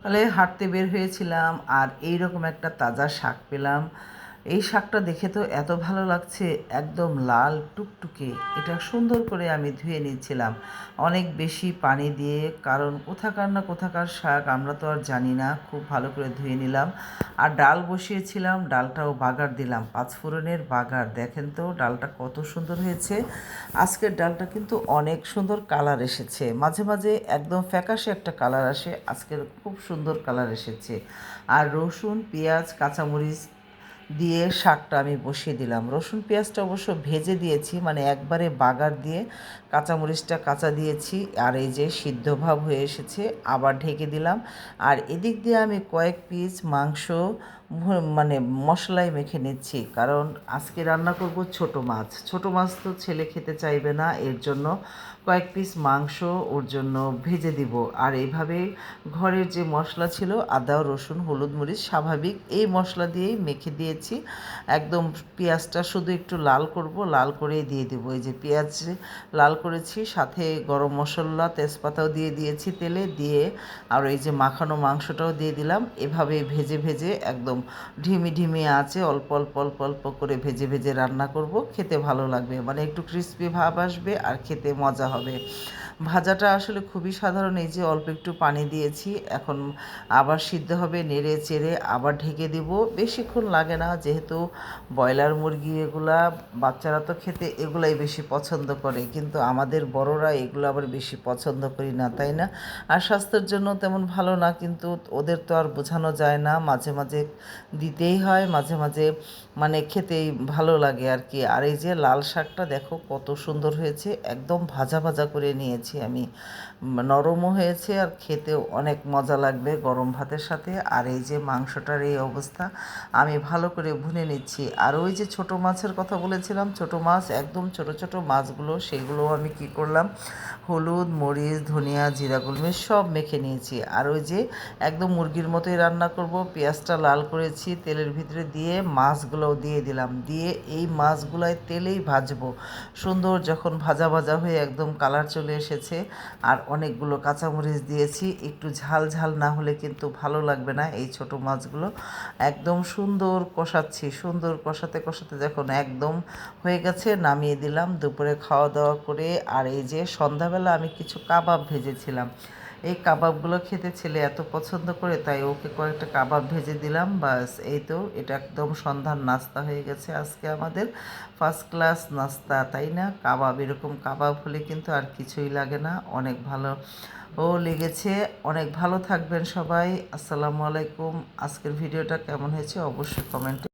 সকালে হাঁটতে বের হয়েছিলাম আর এই রকম একটা তাজা শাক পেলাম। এই শাকটা দেখে তো এত ভালো লাগছে, একদম লাল টুকটুকে। এটা সুন্দর করে আমি ধুয়ে নিচ্ছিলাম। অনেক বেশি পানি দিয়ে, কারণ কোথাকার না কোথাকার শাক আমরা তো আর জানি না, খুব ভালো করে ধুয়ে নিলাম। আর ডাল বসিয়েছিলাম, ডালটাও বাগার দিলাম, পাঁচফোড়নের বাগার। দেখেন তো ডালটা কত সুন্দর হয়েছে। আজকের ডালটা কিন্তু অনেক সুন্দর কালার এসেছে। মাঝে মাঝে একদম ফ্যাকাশে একটা কালার আসে, আজকের খুব সুন্দর কালার এসেছে। আর রসুন, পেঁয়াজ, কাঁচামরিচ দিয়ে শাকটা আমি বসিয়ে দিলাম। রসুন, পেঁয়াজটা অবশ্য ভেজে দিয়েছি মানে একবারে বাগার দিয়ে কাঁচামরিচটা কাঁচা দিয়েছি, আর এই যে সিদ্ধ ভাব হয়ে এসেছে, আবার ঢেকে দিলাম। আর এদিক দিয়ে আমি কয়েক পিস মাংস মানে মশলায় মেখে নিচ্ছি, কারণ আজকে রান্না করব ছোট মাছ। ছোট মাছ তো ছেলে খেতে চাইবে না, এর জন্য কয়েক পিস মাংস ওর জন্য ভেজে দিব। আর এইভাবে ঘরের যে মশলা ছিল, আদা, রসুন, হলুদ মরিচ, স্বাভাবিক এই মশলা দিয়েই মেখে দিয়েছি। একদম পেঁয়াজটা শুধু একটু লাল করব, লাল করেই দিয়ে দেবো। এই যে পেঁয়াজ লাল করেছি, সাথে গরম মশলা, তেজপাতাও দিয়ে দিয়েছি তেলে, দিয়ে আর এই যে মাখানো মাংসটাও দিয়ে দিলাম। এভাবে ভেজে ভেজে একদম ঢিমি ঢিমি আছে, অল্প অল্প অল্প অল্প করে ভেজে ভেজে রান্না করব। খেতে ভালো লাগবে মানে একটু ক্রিস্পি ভাব আসবে আর খেতে মজা হবে। ভাজাটা আসলে খুবই সাধারণ, এই যে অল্প একটু পানি দিয়েছি। এখন আবার সিদ্ধ হবে, নেড়ে চেড়ে আবার ঢেকে দিব। বেশিক্ষণ লাগে না, যেহেতু ব্রয়লার মুরগি এগুলা, বাচ্চারা তো খেতে এগুলাই বেশি পছন্দ করে। কিন্তু আমাদের বড়রা এগুলো আবার বেশি পছন্দ করি না, তাই না? আর স্বাস্থ্যের জন্য তেমন ভালো না, কিন্তু ওদের তো আর বোঝানো যায় না। মাঝে মাঝে দিতেই হয়, মাঝে মাঝে মানে খেতেই ভালো লাগে আর কি। আর এই যে লাল শাকটা দেখো কত সুন্দর হয়েছে, একদম ভাজা ভাজা করে নিয়েছি। আমি নরমও হয়েছে আর খেতেও অনেক মজা লাগবে গরম ভাতের সাথে। আর এই যে মাংসটার এই অবস্থা, আমি ভালো করে ভুনে নিচ্ছি। আর ওই যে ছোট মাছের কথা বলেছিলাম, ছোট মাছ, একদম ছোট ছোট মাছগুলো সেগুলো আমি কি করলাম, হলুদ, মরিচ, ধনিয়া, জিরা গুলমিশ সব মেখে নিয়েছি। আর ওই যে একদম মুরগির মতোই রান্না করব, পেঁয়াজটা লাল করেছি, তেলের ভিতরে দিয়ে মাছগুলোও দিয়ে দিলাম। দিয়ে এই মাছগুলোয় তেলেই ভাজবো। সুন্দর যখন ভাজা ভাজা হয়ে একদম কালার চলে এসেছে আর অনেকগুলো কাঁচামরিচ দিয়েছি। একটু ঝাল ঝাল না হলে কিন্তু ভালো লাগবে না এই ছোট মাছগুলো। একদম সুন্দর কষাচ্ছি। সুন্দর কষাতে কষাতে যখন একদম হয়ে গেছে, নামিয়ে দিলাম দুপুরে খাওয়া দাওয়া করে। আর এই যে সন্ধ্যাবেলা আমি কিছু কাবাব ভেজেছিলাম। এই কাবাবগুলো খেতে ছেলে এত পছন্দ করে, তাই ওকে কয়েকটা কাবাব ভেজে দিলাম। বাস, এই তো, এটা একদম সন্ধ্যার নাস্তা হয়ে গেছে আজকে আমাদের। ফার্স্ট ক্লাস নাস্তা, তাই না? কাবাব, এরকম কাবাব হলে কিন্তু আর কিছুই লাগে না। অনেক ভালো ও লেগেছে। অনেক ভালো থাকবেন সবাই। আসসালামু আলাইকুম। আজকের ভিডিওটা কেমন হয়েছে অবশ্যই কমেন্টে